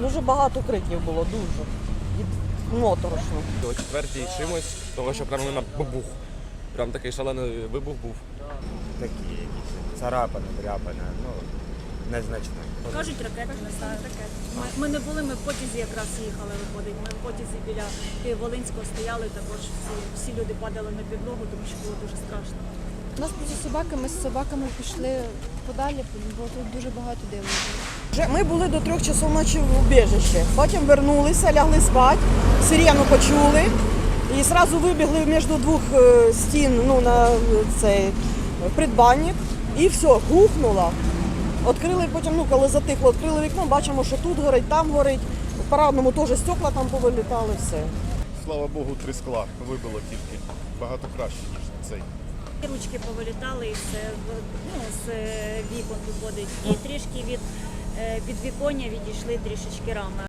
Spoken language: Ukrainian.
Дуже багато криків було, дуже. І моторошно. До четвертій чимось, того що прямо на бабух. Прям такий шалений вибух був. такі якісь царапини, дряпини, ну, незначні. Кажуть, ракети, не знаю. Ми, ми не були, ми в потязі якраз їхали виходить. Ми в потязі біля Києво-Волинського стояли, також всі, всі люди падали на підлогу, тому що було дуже страшно. У нас просто собаки, ми з собаками пішли подалі, бо тут дуже багато диву. Ми були до трьох часов ночі в убіжищі. Потім вернулися, лягли спати, сирену почули і одразу вибігли між двох е, стін ну, на е, цей придбанник. І все, гухнуло. Відкрили потім, ну коли затихло, відкрили вікно, бачимо, що тут горить, там горить. В парадному теж стекла там повилітали, все. Слава Богу, три скла вибило тільки. Багато краще, ніж цей. Ручки повилітали із, е, ну, з е, вікон виходить. І трішки від е, підвіконня відійшли трішечки рами.